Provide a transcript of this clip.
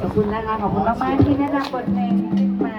ขอบคุณนะคะ ขอบคุณมากๆที่แนะนำบทเพลงมา